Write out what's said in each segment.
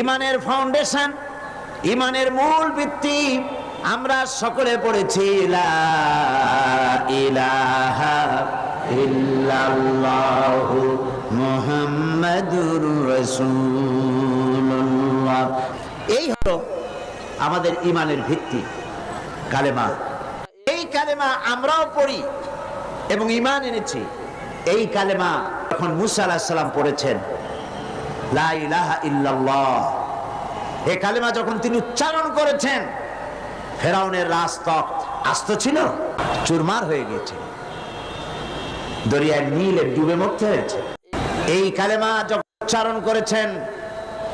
ইমানের ফাউন্ডেশন ইমানের মূল ভিত্তি, আমরা সকলে পড়েছি এই হলো আমাদের ইমানের ভিত্তি, কালেমা। এই কালেমা আমরাও পড়ি এবং ইমান এনেছি। এই কালেমা যখন মুসা আলাহিসাল্লাম সাল্লাম পড়েছেন লা ইলাহা ইল্লাল্লাহ। এই কালেমা যখন তিনি উচ্চারণ করেছেন, ফেরাউনের রাজতক আস্ত ছিল, চুরমার হয়ে গেছে দরিয়ায় নীলে ডুবে মরতে হয়েছে। এই কালেমা যখন উচ্চারণ করেছেন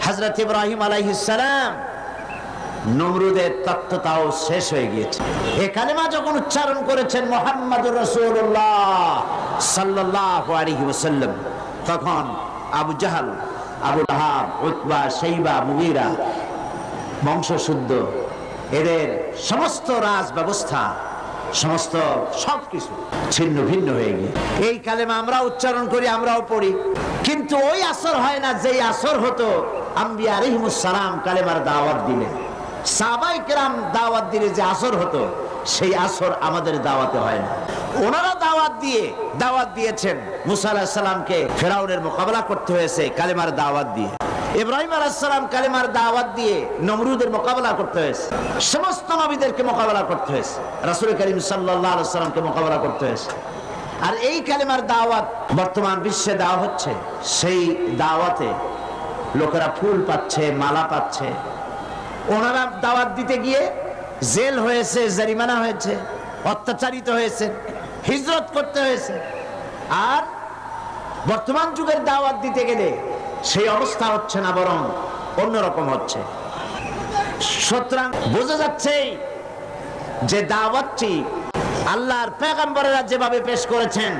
হজরত ইব্রাহিম আলাইহিসালাম নমরুদের তত্ত্বতাও শেষ হয়ে গিয়েছে। এ কালেমা যখন উচ্চারণ করেছেন মোহাম্মদুর রসুল্লাহ সাল্লাহ আলহি ওসাল্লাম তখন আবু জাহাল আবু উতবা সেইবা মুগিরা, বংশশুদ্ধ। এদের সমস্ত রাজ ব্যবস্থা সমস্ত সব কিছু ছিন্ন ভিন্ন হয়ে গিয়ে। এই কালেমা আমরা উচ্চারণ করি, আমরাও পড়ি। কিন্তু ওই আসর হয় না, যেই আসর হতো, আম্বিয়া আলিহিমুসালাম কালেমার দাওয়াত দিলে। সাবাই কেরাম দাওয়াত দিলে যে আসর হতো, সেই আসর আমাদের দাওয়াতে হয় না। ওনারা দাওয়াত দিয়ে, দাওয়াত দিয়েছেন মুসা আলাহিসাল্লামকে ফেরাউনের মোকাবেলা করতে হয়েছে কালেমার দাওয়াত দিয়ে। ইব্রাহিম আলাহিসাল্লাম কালেমার দাওয়াত দিয়ে নমরুদের মোকাবেলা করতে হয়েছে। সমস্ত নবীদেরকে মোকাবেলা করতে হয়েছে। রাসুল করিম সাল্লাহ সাল্লামকে মোকাবেলা করতে হয়েছে। আর এই কালেমার দাওয়াত বর্তমান বিশ্বে দেওয়া হচ্ছে। সেই দাওয়াতে লোকেরা ফুল পাচ্ছে, মালা পাচ্ছে। ওনারা দাওয়াত দিতে গিয়ে জেল হয়েছে, জারিমানা হয়েছে, অত্যাচারিত হয়েছে। হিজরত করতে হয়েছে। আর বর্তমান যুগের দাওয়াত দিতে গেলে সেই অবস্থা হচ্ছে না, বরং অন্যরকম হচ্ছে। সুতরাং বোঝা যাচ্ছে যে দাওয়াতটি আল্লাহর পেগাম্বরেরা যেভাবে পেশ করেছেন,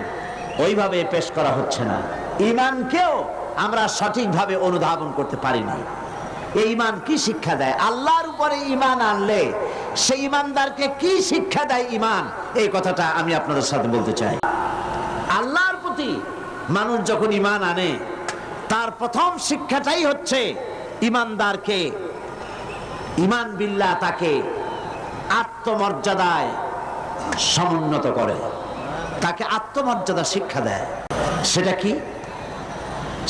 ওইভাবে পেশ করা হচ্ছে না। ইমানকেও আমরা সঠিকভাবে অনুধাবন করতে পারি না। এই ইমান কি শিক্ষা দেয়? আল্লাহর উপরে ইমান আনলে সেই ইমানদারকে কি শিক্ষা দেয় ইমান এই কথাটা আমি আপনাদের সাথে বলতে চাই। আল্লাহর প্রতি মানুষ যখন ইমান আনে, তার প্রথম শিক্ষাটাই হচ্ছে ইমানদারকে ইমান বিল্লা তাকে আত্মমর্যাদায় সমুন্নত করে। তাকে আত্মমর্যাদা শিক্ষা দেয়। সেটা কি?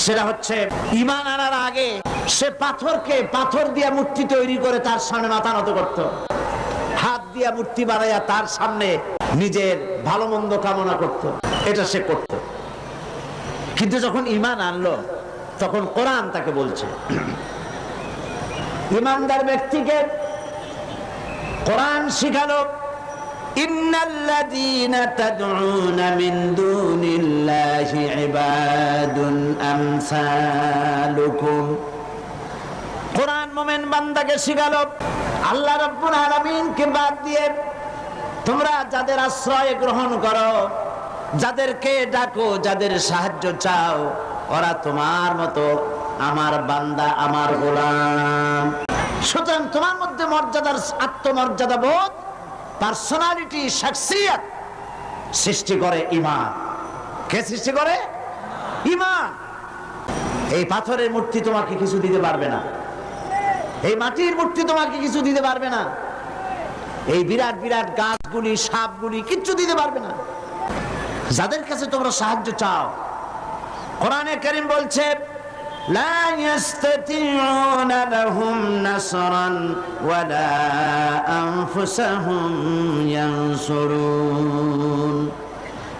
সেটা হচ্ছে ইমান আনার আগে সে পাথরকে পাথর দিয়ে মূর্তি তৈরি করে তার সামনে মাথা নত করত। দিয়া মূর্তি বাড়াইয়া তার সামনে নিজের ভালো মন্দ কামনা করত। এটা সে করত। কিন্তু যখন ইমান আনলো, তখন কোরআন তাকে বলছে, ইমানদার ব্যক্তিকে কোরআন শিখালো, ইন্নাল্লাযীনা তাদউনা মিন দুনিল্লাহি ইবাদুন আমসালুকুম। কোরআন মোমেন বান্দাকে শিখালো। আল্লাহ রব্বুল আলামিনকে বাদ দিয়ে তোমরা যাদের আশ্রয় গ্রহণ করো, যাদেরকে ডাকো, যাদের সাহায্য চাও, ওরা তোমার মতো আমার বান্দা, আমার গোলাম। সুতরাং তোমার মধ্যে মর্যাদার আত্মমর্যাদা বোধ পার্সোনালিটি শাকসিয়াত সৃষ্টি করে ইমান কে সৃষ্টি করে? ইমান এই পাথরের মূর্তি তোমাকে কিছু দিতে পারবে না। এই মাটির মূর্তি তোমাকে কিছু দিতে পারবে না এই বিরাট বিরাট গাছগুলি সাপগুলি কিচ্ছু দিতে পারবে না যাদের কাছে তোমরা সাহায্য চাও কোরআনে করিম বলছে لا يستطيعون لهم نصرا ولا أنفسهم ينصرون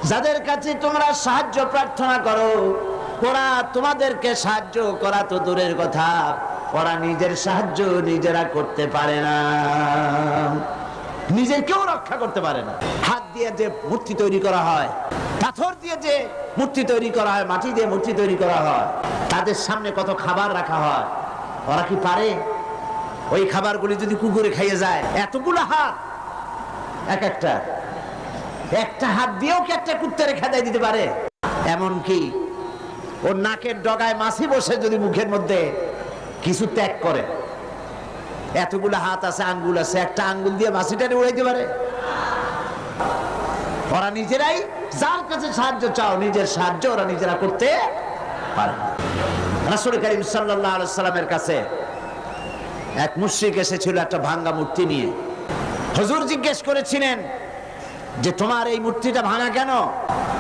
যাদের কাছে তোমরা সাহায্য প্রার্থনা করো ওরা তোমাদেরকে সাহায্য করা তো দূরের কথা ওরা নিজের সাহায্য নিজেরা করতে পারে না। নিজে কেউ রক্ষা করতে পারে না। হাত দিয়ে যে মূর্তি তৈরি করা হয়, পাথর দিয়ে যে মূর্তি তৈরি করা হয়, মাটি দিয়ে মূর্তি তৈরি করা হয়, তাদের সামনে কত খাবার রাখা হয়, ওরা কি পারে? ওই খাবারগুলি যদি কুকুরে খাইয়ে যায়, এতগুলো হাত, এক একটা একটা হাত দিয়েও কি একটা কুত্তারে খেদাই দিতে পারে? এমন কি ওর নাকের ডগায় মাছি বসে যদি মুখের মধ্যে কিছু ত্যাগ করে। এতগুলো হাত আছে, আঙ্গুল আছে, একটা আঙ্গুল দিয়ে মাছিটারে উড়াইতে পারে। ওরা নিজেরাই যার কাছে সাহায্য চাও, নিজের সাহায্য ওরা নিজেরা করতে পারে। রাসুল করিম সাল্লাহ সাল্লামের কাছে এক মুশ্রিক এসেছিল একটা ভাঙ্গা মূর্তি নিয়ে। হুজুর জিজ্ঞেস করেছিলেন যে, তোমার এই মূর্তিটা ভাঙা কেন?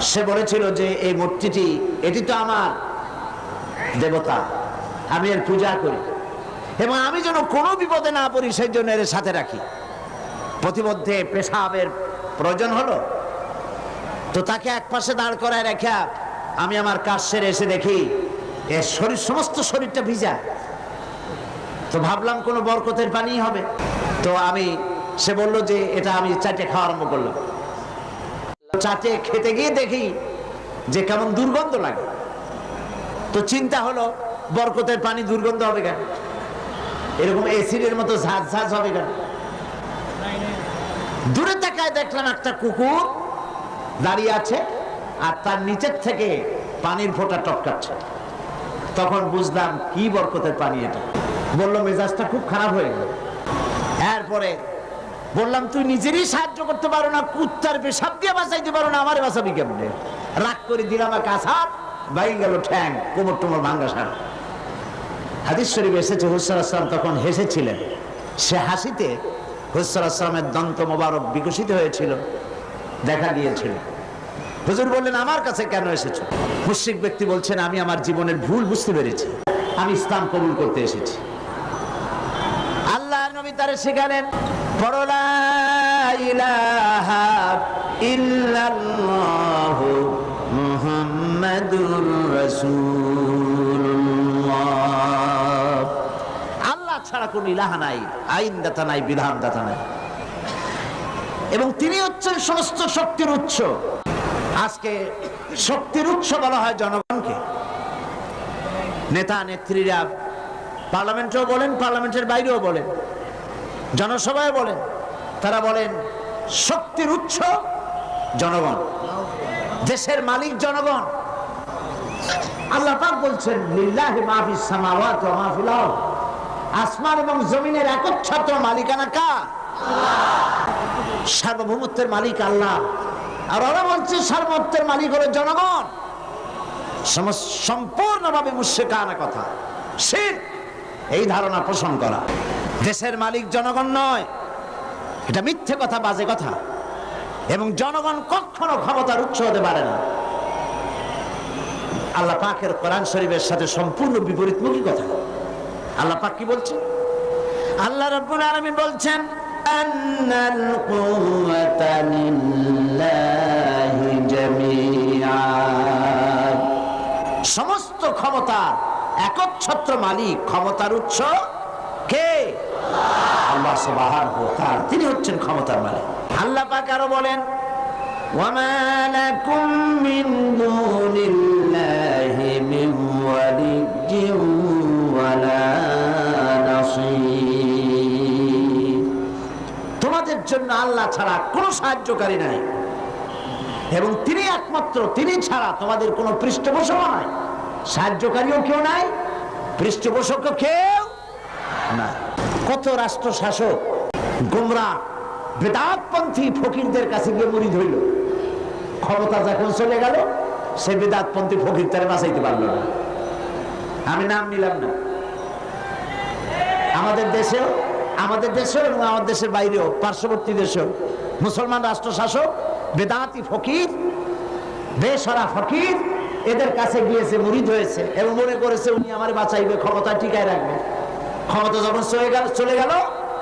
সে বলেছিল যে, এই মূর্তিটি, এটি তো আমার দেবতা। আমি এর পূজা করি। এবং আমি যেন কোনো বিপদে না পড়ি, সেই জন্য এর সাথে রাখি। প্রতিমধ্যে পেশাবের প্রয়োজন হলো, তো তাকে এক পাশে দাঁড় করায় রেখা আমি আমার কাজ সেরে এসে দেখি, এর শরীর, সমস্ত শরীরটা ভিজা। তো ভাবলাম কোনো বরকতের পানি হবে। তো আমি, সে বলল যে এটা আমি চাটে খাওয়া আরম্ভ করলাম। চাটে খেতে গিয়ে দেখি যে কেমন দুর্গন্ধ লাগে। তো চিন্তা হলো বরকতের পানি দুর্গন্ধ হবে কেন? এরকম এসিডের মতো ঝাঁজ ঝাঁঝ হবে কেন? দূরে তাকায় দেখলাম একটা কুকুর দাঁড়িয়ে আছে আর তার নিচের থেকে পানির ফোঁটা টপকাচ্ছে। তখন বুঝলাম, কি বরকতের পানি এটা? বলল, মেজাজটা খুব খারাপ হয়ে গেল। এরপরে বললাম, তুই নিজেরই সাহায্য করতে পারো না, কুত্তার পেশাব দিয়ে বাঁচাইতে পারো না, আমারে বাঁচাবি কেমনে? রাগ করে দিলাম, এক আসার বাই গেল, ঠ্যাং কোমর টোমর ভাঙ্গা সার হাদিস শরীফ এসেছে হুসর আসলাম তখন হেসেছিলেন। সে হাসিতে হুসর আসলামের দন্ত মোবারক বিকশিত হয়েছিল, দেখা দিয়েছিল হুজুর বললেন, আমার কাছে কেন এসেছ? মুশ্রিক ব্যক্তি বলছেন, আমি আমার জীবনের ভুল বুঝতে পেরেছি। আমি ইসলাম কবুল করতে এসেছি। আল্লাহ নবী তারে শেখালেন ইল্লাল্লাহু মুহাম্মাদুর রাসূলুল্লাহ কোনো ইলাহা নাই আইনদাতা নাই বিধানদাতা নাই। এবং তিনি হচ্ছেন সমস্ত শক্তির উৎস। আজকে শক্তির উৎস বলা হয় জনগণকে। নেতা নেত্রীরা পার্লামেন্টেও বলেন, পার্লামেন্টের বাইরেও বলেন জনসভায় বলেন, তারা বলেন, শক্তির উৎস জনগণ। দেশের মালিক জনগণ। আল্লাহ পাক বলছেন, লিল্লাহি মা ফিস সামাওয়াতি ওয়া মা ফিল আরদ। আসমান এবং জমিনের একচ্ছত্র মালিকানা কা সার্বভৌমত্বের মালিক আল্লাহ। আর ওরা বলছে সার্বভৌমত্বের মালিক হলো জনগণ। সম- সম্পূর্ণভাবে মুশেকানা কথা। সে এই ধারণা পোষণ করা। দেশের মালিক জনগণ নয়। এটা মিথ্যে কথা, বাজে কথা। এবং জনগণ কখনো ক্ষমতার উৎস হতে পারে না। আল্লাহ পাকের কোরআন শরীফের সাথে সম্পূর্ণ বিপরীতমুখী কথা। আল্লাহ পাক কি বলছেন? আল্লাহ রাব্বুল আলামিন বলছেন আন্নাল কুওয়াতা লিল্লাহি জামিআ। সমস্ত ক্ষমতা একচ্ছত্র মালিক ক্ষমতার উৎস কে? আল্লাহ সুবহানাহু ওয়া তাআলা তিনি হচ্ছেন ক্ষমতার মালিক। আল্লাহ পাক আরও বলেন ওয়ামা লাকুম মিন দুনিল্লাহি জন্য আল্লাহ ছাড়া কোনো সাহায্যকারী নাই। এবং তিনি একমাত্র, তিনি ছাড়া তোমাদের কোনো পৃষ্ঠপোষক নাই। সাহায্যকারীও কেউ নাই, পৃষ্ঠপোষকও কেউ না কত রাষ্ট্র শাসক গোমরা বেদাতপন্থী ফকিরদের কাছে গিয়ে মুড়ি ধরল। ক্ষমতা যখন চলে গেল, সে বেদাতপন্থী ফকির তারে বাঁচাইতে পারল না। আমি নাম নিলাম না। আমাদের দেশেও আমাদের দেশেও এবং আমাদের দেশের বাইরেও, পার্শ্ববর্তী দেশেও, মুসলমান রাষ্ট্র শাসক বেদাতি ফকির, বেসরা ফকির, এদের কাছে গিয়েছে, মুরিদ হয়েছে এবং মনে করেছে উনি আমার বাঁচাইবে, ক্ষমতা টিকায় রাখবে। ক্ষমতা যখন চলে গেল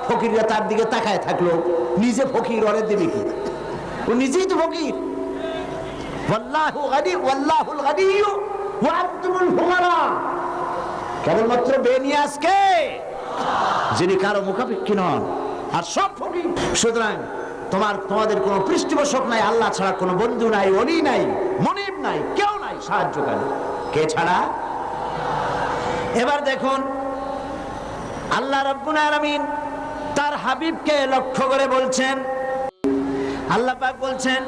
ফকিররা তার দিকে তাকায় থাকল। নিজে ফকির অরে দেবে কি? ও নিজেই তো ফকির। কেবলমাত্র বেনিয়াসকে যিনি কারও মুখাপেক্ষী নন, আর সব ফকির। সুতরাং তোমার, তোমাদের কোনো পৃষ্ঠপোষক নাই, আল্লাহ ছাড়া কোনো বন্ধু নাই, অলি নাই, মনিব নাই, কেউ নাই সাহায্যকারী। কে ছাড়া? এবার দেখুন, আল্লাহ রব্বুল আলামিন তার হাবিবকে লক্ষ্য করে বলছেন, আল্লাহ পাক বলছেন,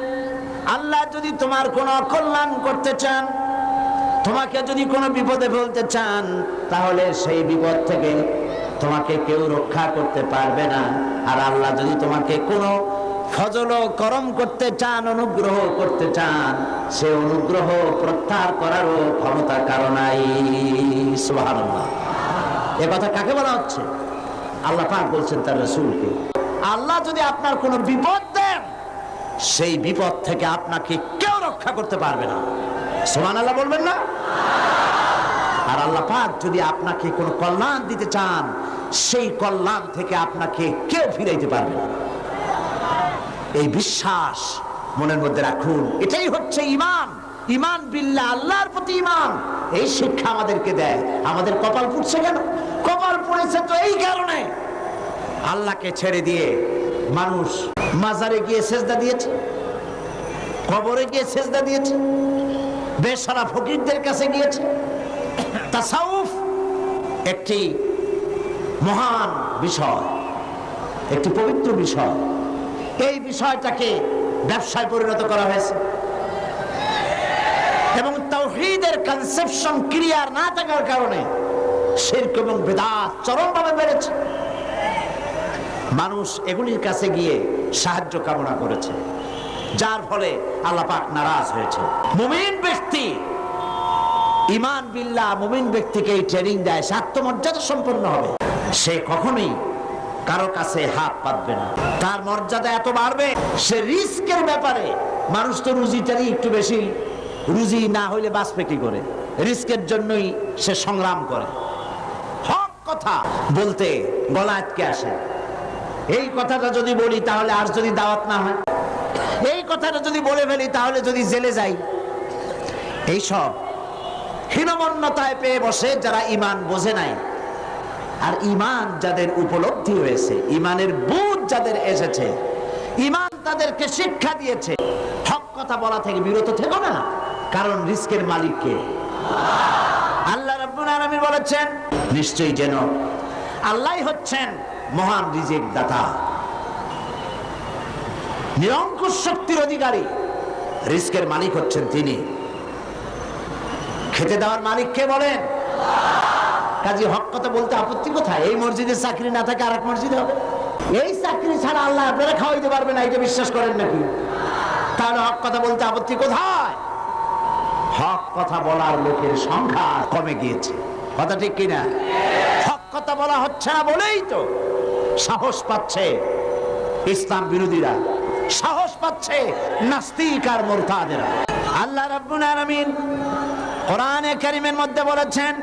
আল্লাহ যদি তোমার কোনো অকল্যাণ করতে চান, তোমাকে যদি কোনো বিপদে ফেলতে চান, তাহলে সেই বিপদ থেকে তোমাকে কেউ রক্ষা করতে পারবে না। আর আল্লাহ যদি তোমাকে কোনো ফজল করম করতে চান, অনুগ্রহ করতে চান, সে অনুগ্রহ প্রত্যাহার করারও ক্ষমতা সুবহানাল্লাহ। এ কথা কাকে বলা হচ্ছে? আল্লাহ পাক বলছেন তার রসুলকে, আল্লাহ যদি আপনার কোনো বিপদ দেন, সেই বিপদ থেকে আপনাকে কেউ রক্ষা করতে পারবে না। সোমান আল্লাহ বলবেন না? আল্লাহ পাক যদি আপনাকে কোনো কল্যাণ দিতে চান, সেই কল্যাণ থেকে আপনাকে কেউ ফিরাইতে পারবে না। এই বিশ্বাস মনের মধ্যে রাখুন। এটাই হচ্ছে ইমান ইমান বিল্লাহ, আল্লাহর প্রতি ইমান এই শিক্ষা আমাদেরকে দেয়। আমাদের কপাল পুড়ছে কেন? কপাল তো এই কারণে। আল্লাহকে ছেড়ে দিয়ে মানুষ মাজারে গিয়ে সেজদা দিয়েছে, কবরে গিয়ে সেজদা দিয়েছে বেসারা ফকিরদের কাছে গিয়েছে তাসাউফ একটি মহান বিষয়, একটি পবিত্র বিষয়। এই বিষয়টাকে ব্যবসায় পরিণত করা হয়েছে। এবং তাওহীদের কনসেপশন ক্লিয়ার না থাকার কারণে শিরক এবং বেদাত চরমভাবে বেড়েছে। মানুষ এগুলির কাছে গিয়ে সাহায্য কামনা করেছে, যার ফলে আল্লাপাক নারাজ হয়েছে। মুমিন ব্যক্তি ইমান বিল্লাহ মুমিন ব্যক্তিকে এই ট্রেনিং দেয় সে আত্মমর্যাদা সম্পন্ন হবে। সে কখনোই কারও কাছে হাত পাতবে না। তার মর্যাদা এত বাড়বে, সে রিস্কের ব্যাপারে মানুষ তো রুজিটারই একটু বেশি। রুজি না হইলে বাঁচবে কি করে? রিস্কের জন্যই সে সংগ্রাম করে। হক কথা বলতে গলা আটকে আসে। এই কথাটা যদি বলি তাহলে আর যদি দাওয়াত না হয়? এই কথাটা যদি বলে ফেলি তাহলে যদি জেলে যাই? এইসব হীনমন্যতায় পেয়ে বসে যারা ইমান বোঝে নাই। আর ইমান যাদের উপলব্ধি হয়েছে ইমানের বুধ যাদের এসেছে ইমান তাদেরকে শিক্ষা দিয়েছে। হক কথা বলা থেকে বিরত থেকো না, কারণ রিস্কের মালিককে আল্লাহ রাব্বুল বলেছেন, নিশ্চয়ই যেন আল্লাহ হচ্ছেন মহান রিজিক দাতা নিরঙ্কুশ শক্তির অধিকারী, রিস্কের মালিক হচ্ছেন তিনি। খেতে দেওয়ার মালিক কে বলেন? কাজী হক কথা বলতে আপত্তি কোথায়? এই মসজিদের চাকরি না থাকে আর এক মসজিদে হবে। এই চাকরি ছাড়া আল্লাহ আপনারা খাওয়াইতে পারবে না, এটা বিশ্বাস করেন নাকি? তাহলে হক কথা বলতে আপত্তি কোথায়? হক কথা বলার লোকের সংখ্যা কমে গিয়েছে। কথা ঠিক কিনা? হক কথা বলা হচ্ছে না বলেই তো সাহস পাচ্ছে ইসলাম বিরোধীরা। সাহস পাচ্ছে নাস্তিক আর মোরতাদেরা। আল্লাহ রাব্বুল আলামিন কোরআনে কারীমের মধ্যে বলেছেন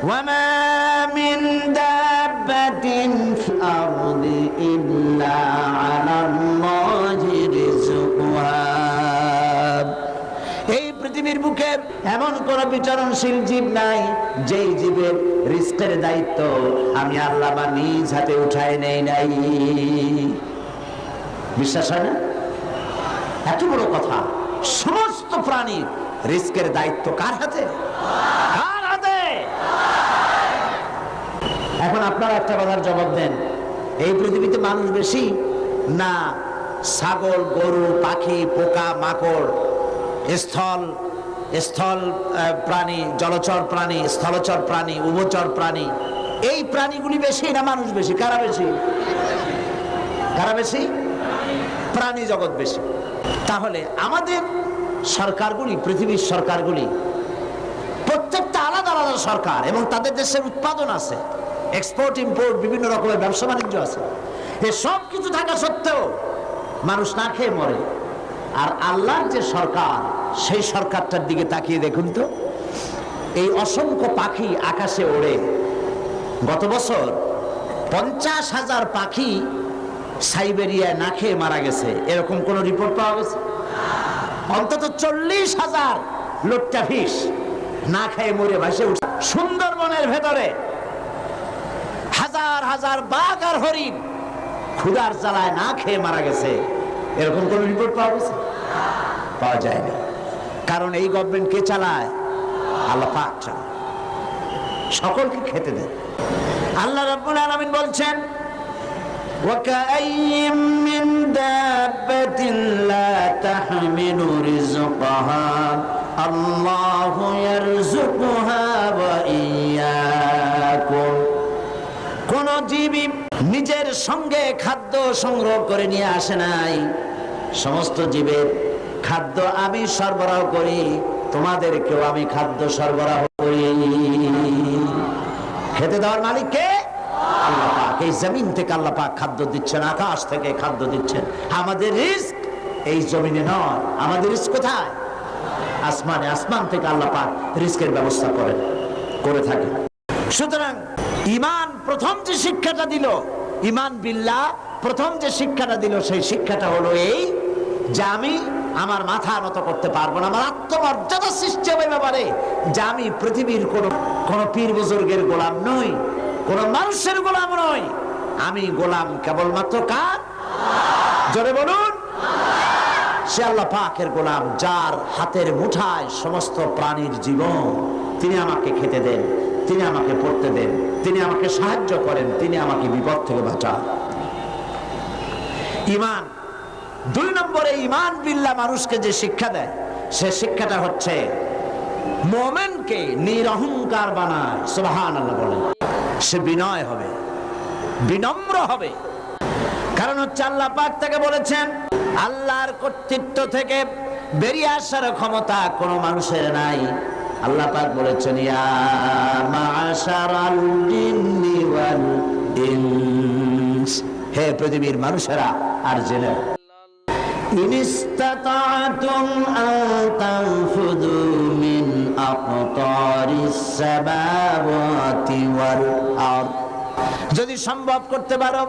وما من دابة في الأرض إلا على الله رزقها এই পৃথিবীর বুকে এমন কোন বিচরণশীল জীব নাই যেই জীবের রিস্কের দায়িত্ব আমি আল্লাহ বা নিজ হাতে উঠায় নেই নাই বিশ্বাস হয় না এত বড় কথা সমস্ত প্রাণীর রিস্কের দায়িত্ব কার হাতে? কার হাতে? এখন আপনারা একটা কথার জবাব দেন। এই পৃথিবীতে মানুষ বেশি না ছাগল গরু পাখি পোকা মাকড় স্থল স্থল প্রাণী জলচর প্রাণী স্থলচর প্রাণী উভচর প্রাণী। এই প্রাণীগুলি বেশি না মানুষ বেশি? কারা বেশি? কারা বেশি? প্রাণী জগৎ বেশি। তাহলে আমাদের সরকারগুলি, পৃথিবীর সরকারগুলি, প্রত্যেকটা আলাদা আলাদা সরকার এবং তাদের দেশের উৎপাদন আছে এক্সপোর্ট ইম্পোর্ট বিভিন্ন রকমের ব্যবসা বাণিজ্য আছে। এ সব কিছু থাকা সত্ত্বেও মানুষ না খেয়ে মরে। আর আল্লাহর যে সরকার, সেই সরকারটার দিকে তাকিয়ে দেখুন তো, এই অসংখ্য পাখি আকাশে ওড়ে। গত বছর পঞ্চাশ হাজার পাখি সাইবেরিয়ায় না খেয়ে মারা গেছে, এরকম কোন রিপোর্ট পাওয়া গেছে? অন্তত চল্লিশ হাজার লোট্টা ফিস না খেয়ে মরে ভাসে উঠছে। সুন্দরবনের ভেতরে হাজার হাজার বাঘ আর হরিণ ক্ষুদার জ্বালায় না খেয়ে মারা গেছে। এরকম কোন রিপোর্ট পাওয়া গেছে? পাওয়া যায় না কারণ এই গভর্নমেন্ট কে চালায়? আল্লাহ চালায়। সকলকে খেতে দেন আল্লাহ রাব্বুল আলামিন বলছেন وكأي من دابة لا تحمل رزقها الله يرزقها وإياكم কোন জীবী নিজের সঙ্গে খাদ্য সংগ্রহ করে নিয়ে আসে নাই সমস্ত জীবের খাদ্য আমি সরবরাহ করি তোমাদেরকেও আমি খাদ্য সরবরাহ করি খেতে দেওয়ার মালিক কে এই জমিন থেকে আল্লাহ পাক খাদ্য দিচ্ছেন, আকাশ থেকে খাদ্য দিচ্ছেন। আমাদের রিস্ক এই জমিনে নয়, আমাদের রিস্ক কোথায়? আসমানে আসমান থেকে আল্লাহ পাক রিস্কের ব্যবস্থা করেন, করে থাকে। সুতরাং ইমান প্রথম যে শিক্ষাটা দিল ইমান বিল্লাহ প্রথম যে শিক্ষাটা দিল, সেই শিক্ষাটা হলো এই যে আমি আমার মাথা নত করতে পারব না, আমার আত্মমর্যাদা হবে ব্যাপারে। যে আমি পৃথিবীর কোন কোন পীর বুজুর্গের গোলাম নই কোন মানুষের গোলাম নই। আমি গোলাম কেবলমাত্র কার? জোরে বলুন। সে আল্লাহ পাকের গোলাম, যার হাতের মুঠায় সমস্ত প্রাণীর জীবন তিনি আমাকে খেতে দেন, তিনি আমাকে পড়তে দেন, তিনি আমাকে সাহায্য করেন, তিনি আমাকে বিপদ থেকে বাঁচান। ইমান, দুই নম্বরে ইমান বিল্লা মানুষকে যে শিক্ষা দেয়, সে শিক্ষাটা হচ্ছে মোমেনকে নিরহংকার বানায়। সুবহান আল্লাহ বলেন। সে বিনয় হবে, বিনম্র হবে। কারণ হচ্ছে আল্লাহ পাক তাকে বলেছেন, আল্লাহর কর্তৃত্ব থেকে বেরিয়ে আসার ক্ষমতা কোনো মানুষের নাই। আল্লাহ পাক বলেছেন হে পৃথিবীর মানুষেরা, আর জেনে ইনিস্তাতাতুম আন أقطار السماوات والأرض যদি সম্ভব করতে পারো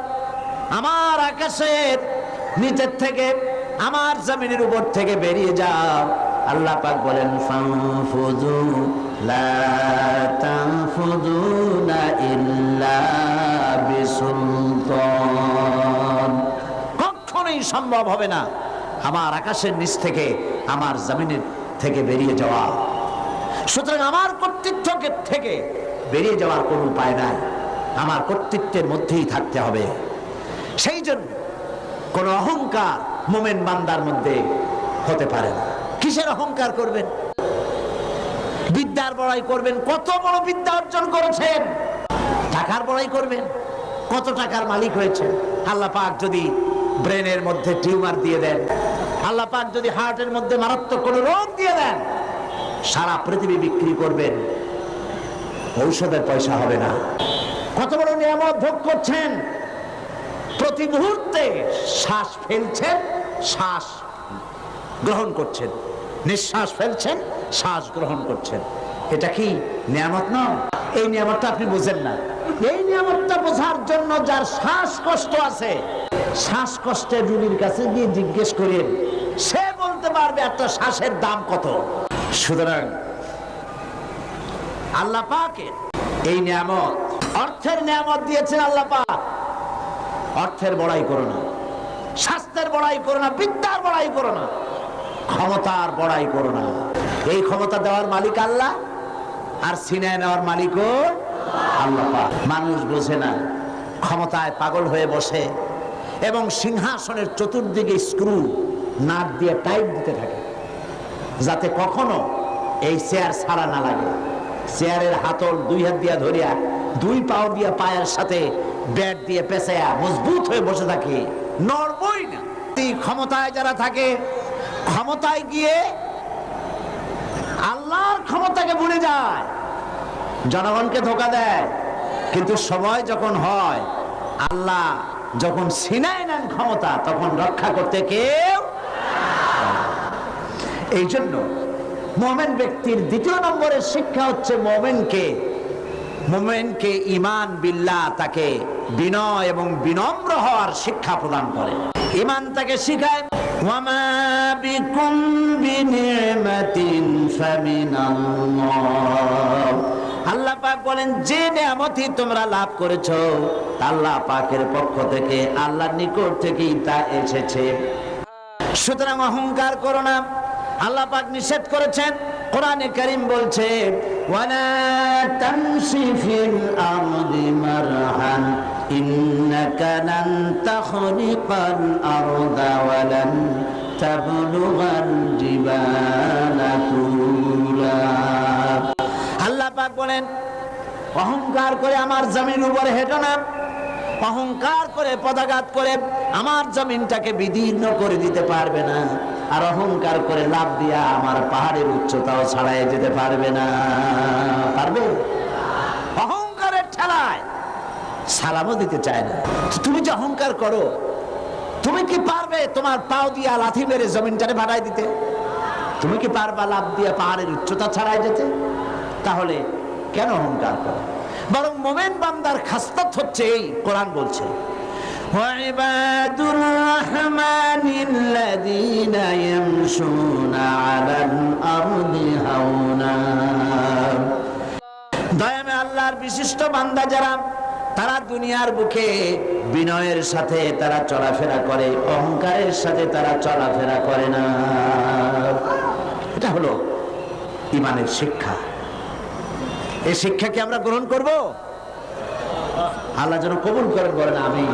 আমার আকাশের নিচের থেকে আমার জমিনের উপর থেকে বেরিয়ে যাও আল্লাহ পাক বলেন ফানফুযু লা তানফুযুনা ইল্লা বিসুলতান কখনোই সম্ভব হবে না আমার আকাশের নিচ থেকে আমার জমিনের থেকে বেরিয়ে যাওয়া সুতরাং আমার কর্তৃত্বকে থেকে বেরিয়ে যাওয়ার কোনো উপায় নাই। আমার কর্তৃত্বের মধ্যেই থাকতে হবে। সেই জন্য কোন অহংকার মোমেন বান্দার মধ্যে হতে পারে না। কিসের অহংকার করবেন? বিদ্যার বড়াই করবেন। কত বড় বিদ্যা অর্জন করেছেন? টাকার বড়াই করবেন। কত টাকার মালিক হয়েছে আল্লাহ পাক যদি ব্রেনের মধ্যে টিউমার দিয়ে দেন, আল্লাহ পাক যদি হার্টের মধ্যে মারাত্মক কোনো রোগ দিয়ে দেন সারা পৃথিবী বিক্রি করবেন। ঔষধের পয়সা হবে না। কত বড় নিয়ামত ভোগ করছেন? প্রতি মুহূর্তে শ্বাস ফেলছেন, শ্বাস গ্রহণ করছেন। নিঃশ্বাস ফেলছেন, শ্বাস গ্রহণ করছেন। এটা কি নিয়ামত নয় এই নিয়ামতটা আপনি বুঝেন না। এই নিয়ামতটা বোঝার জন্য যার শ্বাসকষ্ট আছে, শ্বাসকষ্টের রুগীর কাছে গিয়ে জিজ্ঞেস করেন সে বলতে পারবে একটা শ্বাসের দাম কত? সুতরাং আল্লাহ পাকের এই নিয়ামত, অর্থের নিয়ামত দিয়েছেন আল্লাহ পাক। অর্থের বড়াই করো না স্বাস্থ্যের বড়াই করো না, বিদ্যার বড়াই করো না, ক্ষমতার বড়াই করো না। এই ক্ষমতা দেওয়ার মালিক আল্লাহ, আর সিনায় নেওয়ার মালিকও আল্লাহ পাক। মানুষ বোঝে না, ক্ষমতায় পাগল হয়ে বসে, এবং সিংহাসনের চতুর্দিকে স্ক্রু, নাক দিয়ে টাইট দিতে থাকে। যাতে কখনো এই চেয়ার ছাড়া না লাগে। চেয়ারের হাতল দুই হাত দিয়া ধরিয়া, দুই পাও দিয়া পায়ের সাথে ব্যাট দিয়ে পেঁচায়া মজবুত হয়ে বসে থাকে। নড়বই না। ক্ষমতায় যারা থাকে, ক্ষমতায় গিয়ে আল্লাহর ক্ষমতাকে ভুলে যায়। জনগণকে ধোকা দেয়। কিন্তু সময় যখন হয়, আল্লাহ যখন সিনায় নেন ক্ষমতা, তখন রক্ষা করতে কেউ এই জন্য মোমেন ব্যক্তির দ্বিতীয় নম্বরের শিক্ষা হচ্ছে মোমেনকে মোমেনকে ইমান বিল্লা তাকে বিনয় এবং বিনম্র হওয়ার শিক্ষা প্রদান করে। ইমান তাকে শিখায় আল্লাহ পাক বলেন, যে নিয়ামতই তোমরা লাভ করেছ, আল্লাহ পাকের পক্ষ থেকে, আল্লাহর নিকট থেকেই তা এসেছে। সুতরাং অহংকার করো না। আল্লাহ পাক নিষেধ করেছেন, কোরআনে কারিম বলছে, ওয়ালা পাক বলেন, অহংকার করে আমার জমির উপরে হেঁটো না। অহংকার করে পদাঘাত করে আমার জমিনটাকে বিদীর্ণ করে দিতে পারবে না। আর অহংকার করে লাভ দিয়া আমার পাহাড়ের উচ্চতাও ছাড়াই যেতে পারবে না। পারবে? অহংকারের ঠেলায় সালামও দিতে চায় না। তুমি যে অহংকার করো, তুমি কি পারবে তোমার পাও দিয়া লাথি মেরে জমিনটারে ভাড়াই দিতে? তুমি কি পারবা লাভ দিয়া পাহাড়ের উচ্চতা ছাড়াই যেতে? তাহলে কেন অহংকার করো? বরং মোমেন বান্দার খাস্তাত হচ্ছে এই কোরআন বলছে। وعباد الرحمن الذين يمشون على الأرض هونا দয়ামে আল্লাহর বিশিষ্ট বান্দা যারা তারা দুনিয়ার বুকে বিনয়ের সাথে তারা চলাফেরা করে অহংকারের সাথে তারা চলাফেরা করে না এটা হলো ইমানের শিক্ষা এই শিক্ষাকে আমরা গ্রহণ করব আল্লাহ যেন কবুল করেন বলেন আমি